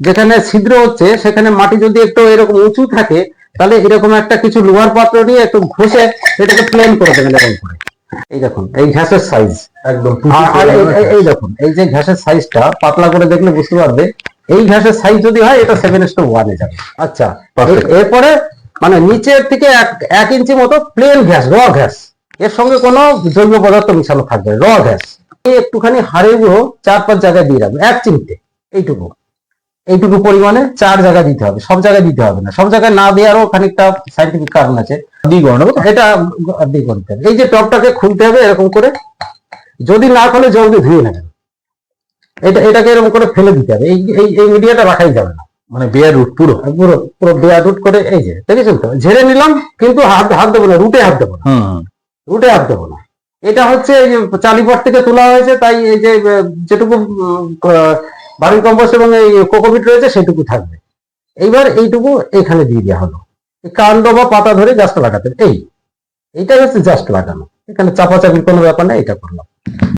যেখানে ছিদ্র হচ্ছে সেখানে মাটি যদি একটু এরকম উঁচু থাকে তাহলে এরকম একটা কিছু লোহার পাত্র নিয়ে একটু ঘষে এটাকে প্লেন করে দেবেন এরকম করে। এই দেখুন এই ঘাসের সাইজ একদম এই- দেখুন এই যে ঘাসের সাইজটা পাতলা করে দেখলে বুঝতে পারবে এই ঘাসের সাইজ যদি হয় এটা সেভেন এস টু ওয়ানে যাবে। আচ্ছা এরপরে মানে নিচের থেকে এক ইঞ্চি মতো প্লেন ঘাস র ঘাস। এর সঙ্গে কোনো জৈব পদার্থ মিশানো থাকবে র ঘাস। এই একটুখানি হাড়ের গুঁড়ো চার পাঁচ জায়গায় দিয়ে রাখবে এক চিমটে। এইটুকু। এইটুকু পরিমাণে চার জায়গায় দিতে হবে সব জায়গায় দিতে হবে না। সব জায়গায় না দেওয়ারও খানিকটা সাইন্টিফিক কারণ আছে। দ্বিগণ এটা হবে। এই যে টপটাকে খুলতে হবে এরকম করে যদি না খুলে জল দিয়ে ধুয়ে নেবেন। এটা এটাকে এরকম করে ফেলে দিতে হবে। এই এই মিডিয়াটা রাখাই যাবে না। মানে বেয়ার রুট পুরো? পুরো পুরো বেয়া রুট করে এই যে দেখেছেন তো? ঝেড়ে নিলাম কিন্তু হাত হাত দেবো না রুটে হাত দেবো না। রুটে হাত দেবো না। এটা হচ্ছে চালিপট থেকে তোলা হয়েছে তাই এই যে যেটুকু বাড়ির কম্পোস্ট এবং এই কোকোপিট রয়েছে, সেটুকু থাকবে। এইবার এইটুকু এখানে দিয়ে দেওয়া হলো। কাণ্ড বা পাতা ধরে গাছটা লাগাতে এই এইটা হচ্ছে জাস্ট লাগানো। এখানে চাপাচাপির কোনো ব্যাপার না, এটা করলাম।